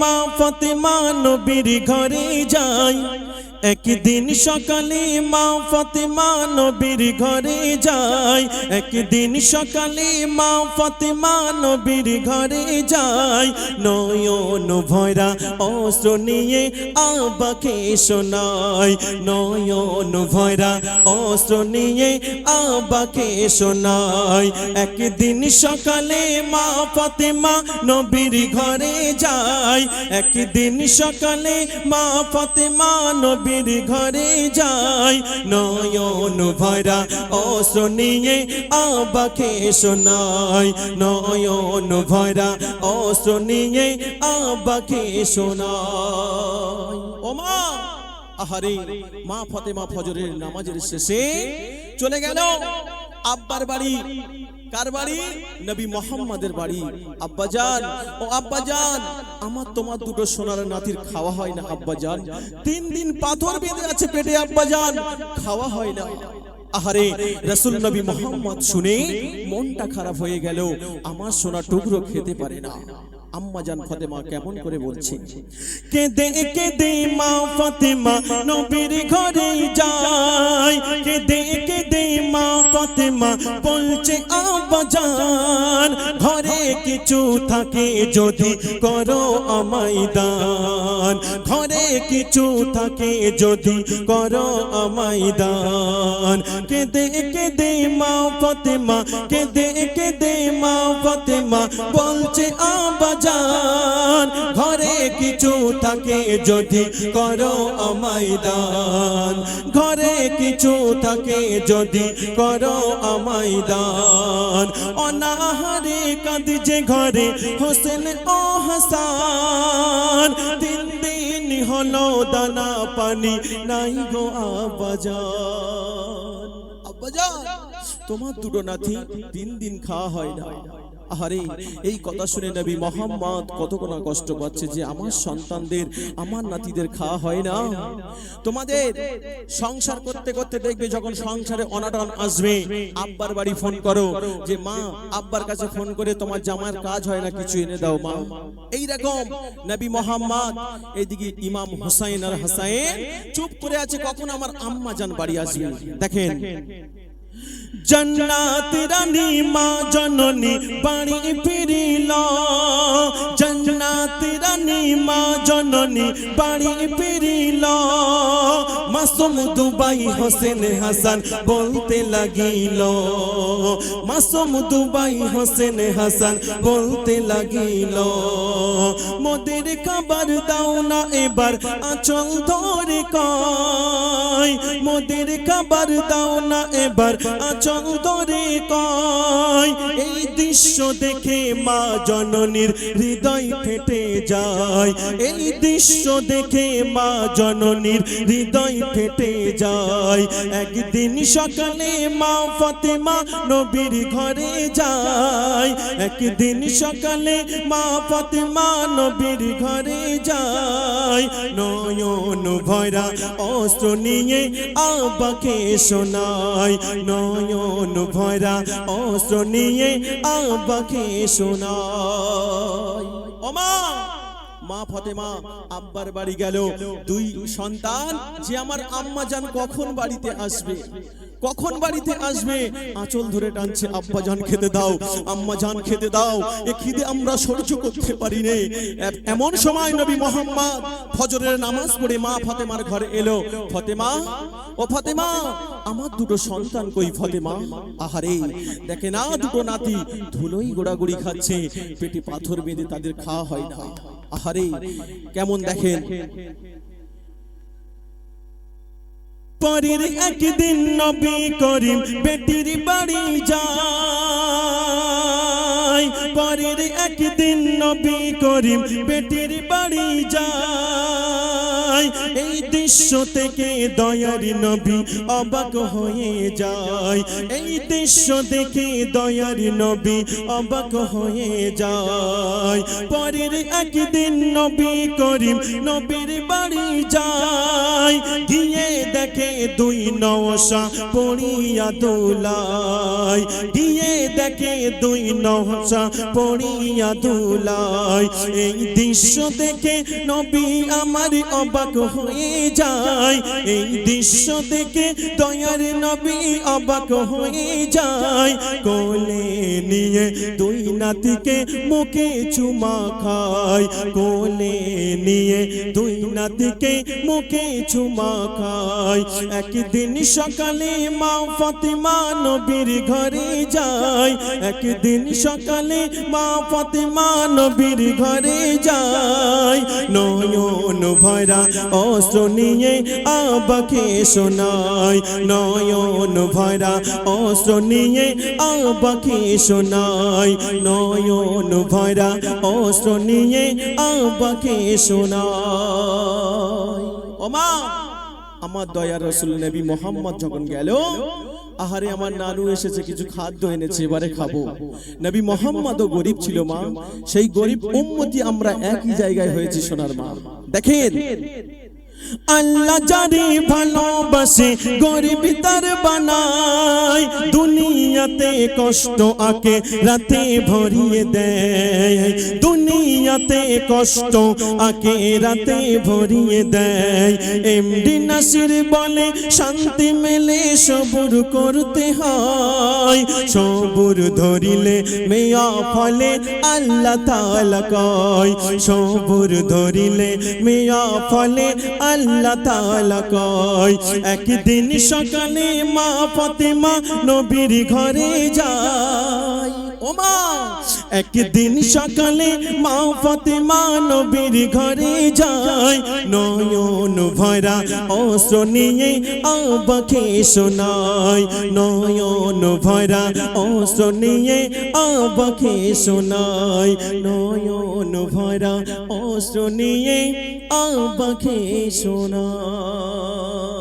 মা ফতেমা নবীর ঘরে যায়। একদিন সকালে মা ফাতেমা নবীর ঘরে যায়। একদিন সকালে মা ফাতেমা নবীর ঘরে যায়। নয়ন ভয়রা অস্ত্র নিয়ে আবাকে শোনায়। নয়ন ভয়রা অস্ত্র নিয়ে আবাকে শোনায়। একদিন সকালে মা ফাতেমা নবীর ঘরে যায়। একদিন সকালে মা ফাতেমা নবীর ঘরে যায়। নয়ন ভয়রা অস্ত্র নিয়ে আবাকে শোনায়। নয়ন ভয়রা অস্ত্র নিয়ে আবাকে শোনায়। ও মা! আহারে, মা ফতেমা ফজরের নামাজের শেষে চলে গেল। আব্বার বাড়ি। কার বাড়ি? নবী মোহাম্মদের বাড়ি। আব্বাজান ও আব্বাজান আমার তোমার দুটো সোনার নাতির খাওয়া হয় না আব্বাজান তিন দিন পাথর বেঁধে আছে পেটে আব্বাজান খাওয়া হয় না। আহারে, রসুল নবী মোহাম্মদ শুনে মনটা খারাপ হয়ে গেল। আমার সোনা টুকরো খেতে পারে না। আম্মা জান ফাতেমা কেমন করে বলছে? কেঁদে কেঁদে মা ফাতেমা নবীর ঘরে যায়। কেঁদে কেঁদে মা ফাতেমা বলছে আব্বা জান ঘরে কিছু থাকে যদি করো আমায় দান। ঘরে কিছু থাকে যদি করো আমায় দান। কেঁদে কেঁদে মা ফাতেমা কেঁদে কেঁদে ফাতেমা বলছে আব্বা জান ঘরে কিছু থাকে যদি করো আমায় দান ঘরে কিছু থাকে যদি করো আমায় দান অনাহারে কাঁদছে ঘরে হোসেন ও হাসান। তিন দিন হলো দানা পানি, নাই গো আবাজান। তোমার দুটো নাতি তিন দিন খাওয়া হয় না। আহারে, এই কথা শুনে নবী মোহাম্মদ কত না কষ্ট পাচ্ছে যে আমার সন্তানদের, আমার নাতিদের খাওয়া হয় না। তোমাদের সংসার করতে করতে দেখবে যখন সংসারে অনাটন আসবে, আব্বার বাড়ি ফোন করো যে, মা, আব্বার কাছে ফোন করে তোমার জামার কাজ হয় না, কিছু এনে দাও, মা। এই রকম নবী মোহাম্মদ এইদিকে ইমাম হুসাইন আর হাসাইন চুপ করে আছে, কখন আমার আম্মা জান বাড়ি আসবে? দেখেন জন্নাত রানী মা জননী বাড়ি ফিরিল। জন্নাত রানী মা জননী বাড়ি ফিরিল। মাসুম দুবাই হোসেন হাসান বলতে লাগিল। মাসুম দুবাই হোসেন হাসান বলতে লাগিল। মোদের খাবার দাও না এবার আচল ধরে কয়। মোদের খাবার দাও না এবার আচল ধরে কয়। এই দৃশ্য দেখে মা জননীর হৃদয় ফেটে যায়। এই দৃশ্য দেখে মা জননীর হৃদয় ফেটে যায়। একদিন সকালে মা ফতেমা নবীর ঘরে যায়। একদিন সকালে মা ফতেমা নবীর ঘরে যায়। নয়ন ভয়রা অস্ত্র নিয়ে আবাকে শোনায় নয়ন ভয়রা অস্ত্র নিয়ে আবাকে শোনায় ওমা! মা ফতেমা আব্বার বাড়ি গেল। দুই সন্তান, যে আমার আম্মা জান কখন বাড়িতে আসবে? কখন বাড়িতে আসবে? আঁচল ধরে টানছে, আব্বা জান খেতে দাও, আম্মা জান খেতে দাও, এ খিদে আমরা সহ্য করতে পারি নে। এমন সময় নবী মোহাম্মদ ফজরের নামাজ পড়ে মা ফতেমার ঘরে এলো। ফতেমা, ও ফতেমা, আমার দুটো সন্তান কই ফতেমা? আহারে, দেখে না দুটো নাতি, ধুলোই গোড়াগুড়ি খাচ্ছে, পেটে পাথর বেঁধে তাদের খাওয়া হয় না। আহারে কেমন দেখেন? পরের একদিন নবী করিম বেটির বাড়ি যায়। পরের একদিন নবী করিম বেটির বাড়ি যায়। এই দৃশ্য থেকে দয়ার নবী অবাক হয়ে যায়। এই দৃশ্য দেখে দয়ার নবী অবাক হয়ে যায়। পরের একদিন নবী করিম নবীর বাড়ি যায়। গিয়ে দেখে দুই নওশা পড়িয়া দোলায়। গিয়ে দেখে দুই নওশা পড়িয়া দোলায়। এই দৃশ্য দেখে নবী আমার অবাক হয়ে যায়। এই দৃশ্য দেখে দয়ার নবী অবাক হয়ে যায়। কোলে নিয়ে দুই নাতিকে মুখে চুমা খায়। কোলে নিয়ে দুই নাতিকে মুখে চুমা খায়। একদিন সকালে মা ফাতিমা নবীর ঘরে যায়। একদিন সকালে মা ফাতিমা নবীর ঘরে যায়। নয়ন ভরা অস্ত্র নিয়ে আবাকে শোনায় নয়ন ভরা অস্ত্র নিয়ে আবাকে শোনায় নয়ন ভরা অস্ত্র নিয়ে আবাকে শোনায় ওমা, আমার দয়ার রসুল নবী মোহাম্মদ যখন গেল, আহারে আমার নানু এসেছে, কিছু খাদ্য এনেছে, এবারে খাব। নবী মোহাম্মদও গরিব ছিল মা, সেই গরিব উম্মতি আমরা একই জায়গায় হয়েছি, সোনার মা। দেখেন আল্লাহ যারে ভালোবাসে, গরিব তার বানায়। দুনিয়াতে কষ্ট আকে, রাতে ভরিয়ে দেয়। দুনিয়াতে কষ্ট আকে, রাতে ভরিয়ে দেয়। এমডি নাসির বলে, শান্তি মেলে সবুর করতে হয়। সবুর ধরিলে মেয়া ফলে, আল্লাহ তাআলা কয়। সবুর ধরিলে মেয়া ফলে আল্লাহ তাআলা কয় একদিন সকালে মা ফাতেমা নবীর ঘরে যায়। ও মা একদিন সকালে মা ফাতেমা নবীর ঘরে যায়। নয়ন ভরা অস্ত্র নিয়ে আবাকে শোনায়। নয়ন ভরা অস্ত্র নিয়ে আবাকে শোনায়। নয়ন ভরা অস্ত্র নিয়ে আবাকে শোনায়।